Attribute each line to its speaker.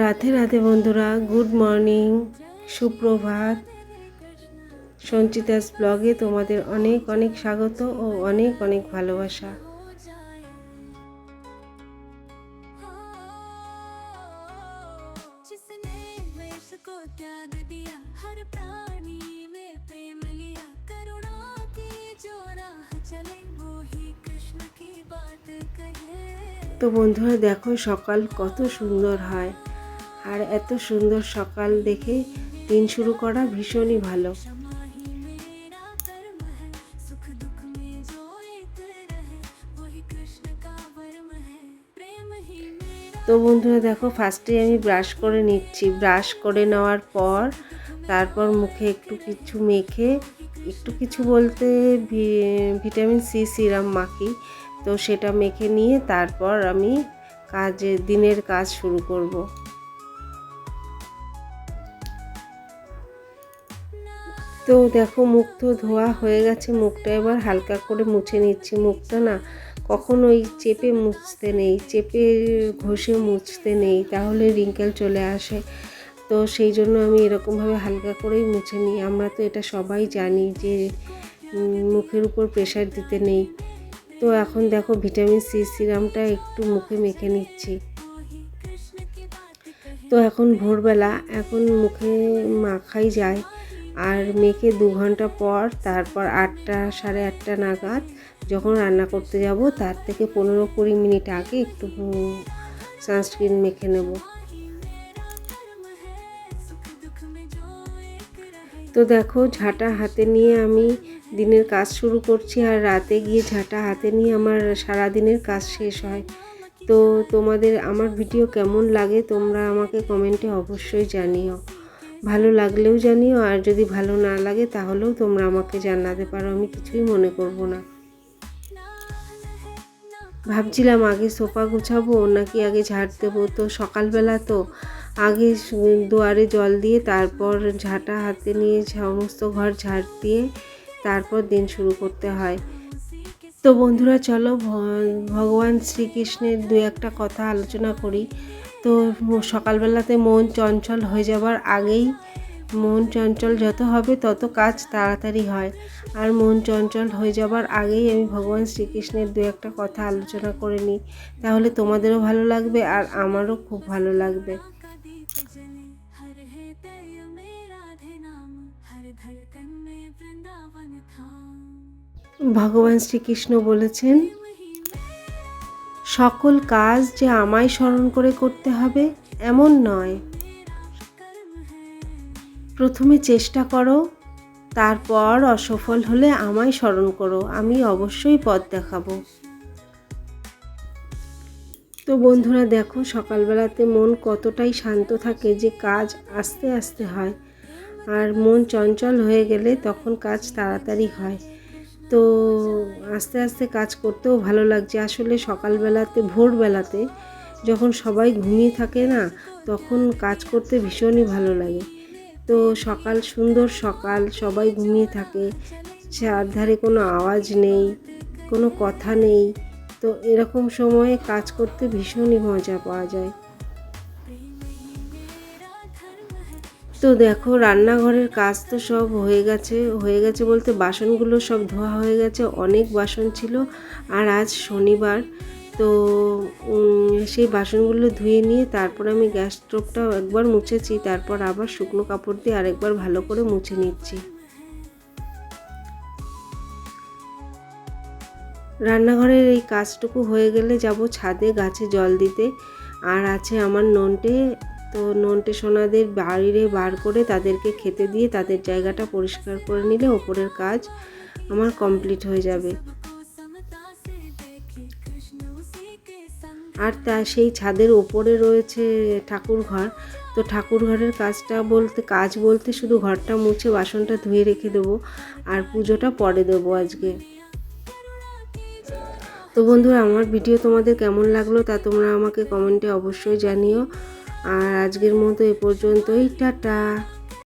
Speaker 1: রাতে রাতে বন্ধুরা গুড মর্নিং সুপ্রভাত। সঞ্চিতাস ব্লগে তোমাদের অনেক অনেক স্বাগত ও অনেক অনেক ভালোবাসা। তো বন্ধুরা, দেখো সকাল কত সুন্দর হয়। আর এত সুন্দর সকাল দেখে দিন শুরু করা ভীষণই ভালো। তো বন্ধুরা দেখো ফার্স্টে আমি ব্রাশ করে নিচ্ছি। ব্রাশ করে নেওয়ার পর তারপর মুখে একটু কিছু মেখে, একটু কিছু বলতে ভিটামিন সি সিরাম মাখি। তো সেটা মেখে নিয়ে তারপর আমি কাজে, দিনের কাজ শুরু করব। তো দেখো মুখ তো ধোয়া হয়ে গেছে, মুখটা এবার হালকা করে মুছে নিচ্ছি। মুখটা না কখন ওই চেপে মুছতে নেই, চেপে ঘষে মুছতে নেই, তাহলে রিঙ্কেল চলে আসে। তো সেই জন্য আমি এরকমভাবে হালকা করেই মুছে নিই। আমরা তো এটা সবাই জানি যে মুখের উপর প্রেশার দিতে নেই। তো এখন দেখো ভিটামিন সি সিরামটা একটু মুখে মেখে নিচ্ছি। তো এখন ভোরবেলা, এখন মুখে মাখাই যায়। আর মেখে দু ঘণ্টা পর, তারপর আটটা, সাড়ে আটটা নাগাদ যখন রান্না করতে যাব, তার থেকে পনেরো কুড়ি মিনিট আগে একটু সানস্ক্রিন মেখে নেব। তো দেখো, ঝাঁটা হাতে নিয়ে আমি দিনের কাজ শুরু করছি আর রাতে গিয়ে ঝাঁটা হাতে নিয়ে আমার সারা দিনের কাজ শেষ হয়। তো তোমাদের আমার ভিডিও কেমন লাগে তোমরা আমাকে কমেন্টে অবশ্যই জানিও। ভালো লাগলেও জানিও, আর যদি ভালো না লাগে তাহলেও তোমরা আমাকে জানাতে পারো, আমি কিছুই মনে করব না। ভাবছিলাম আগে সোফা গুছাবো, নাকি আগে ঝাড় দেবো। তো সকালবেলা তো আগে দুয়ারে জল দিয়ে, তারপর ঝাঁটা হাতে নিয়ে সমস্ত ঘর ঝাড় দিয়ে, তারপর দিন শুরু করতে হয়। তো বন্ধুরা, চলো ভগবান শ্রীকৃষ্ণের দু একটা কথা আলোচনা করি। তো সকালবেলাতে মন চঞ্চল হয়ে যাবার আগেই মন চঞ্চল যত হবে তত কাজ তাড়াতাড়ি হয়। আর মন চঞ্চল হয়ে যাবার আগেই আমি ভগবান শ্রীকৃষ্ণের দু একটা কথা আলোচনা করে নিই। তাহলে তোমাদেরও ভালো লাগবে আর আমারও খুব ভালো লাগবে। ভগবান শ্রীকৃষ্ণ বলেছেন সকল কাজ যে আমায় স্মরণ করে করতে হবে, এমন নয়। প্রথমে চেষ্টা করো, তারপর অসফল হলে আমায় স্মরণ করো, আমি অবশ্যই পথ দেখাবো। তো বন্ধুরা দেখো, সকালবেলাতে মন কতটাই শান্ত থাকে যে কাজ আস্তে আস্তে হয়, আর মন চঞ্চল হয়ে গেলে তখন কাজ তাড়াতাড়ি হয়। তো আস্তে আস্তে কাজ করতেও ভালো লাগছে। আসলে সকালবেলাতে, ভোরবেলাতে যখন সবাই ঘুমিয়ে থাকে না, তখন কাজ করতে ভীষণই ভালো লাগে। তো সকাল সুন্দর সকাল, সবাই ঘুমিয়ে থাকে, চারধারে কোনো আওয়াজ নেই, কোনো কথা নেই। তো এরকম সময়ে কাজ করতে ভীষণই মজা পাওয়া যায়। তো দেখো, রান্নাঘরের কাজ তো সব হয়ে গেছে। হয়ে গেছে বলতে বাসনগুলো সব ধোয়া হয়ে গেছে, অনেক বাসন ছিল। আর আজ শনিবার, তো সেই বাসনগুলো ধুয়ে নিয়ে তারপর আমি গ্যাস স্টোভটাও একবার মুছেছি, তারপর আবার শুকনো কাপড় দিয়ে আরেকবার ভালো করে মুছে নিচ্ছি। রান্নাঘরের এই কাজটুকু হয়ে গেলে যাব ছাদে গাছে জল দিতে। আর আছে আমার নন্টে তো নন্টে সোনাদের বাইরে বার করে তাদেরকে খেতে দিয়ে তাদের জায়গাটা পরিষ্কার করে নিলে ওপরের কাজ আমার কমপ্লিট হয়ে যাবে। আর তা সেই ছাদের ওপরে রয়েছে ঠাকুর ঘর। তো ঠাকুর ঘরের কাজটা বলতে, কাজ বলতে শুধু ঘরটা মুছে বাসনটা ধুয়ে রেখে দেবো আর পুজোটা পরে দেবো আজকে। তো বন্ধুরা, আমার ভিডিও তোমাদের কেমন লাগল তা তোমরা আমাকে কমেন্টে অবশ্যই জানিও। আর আজকের মতো এ পর্যন্তই টাটা।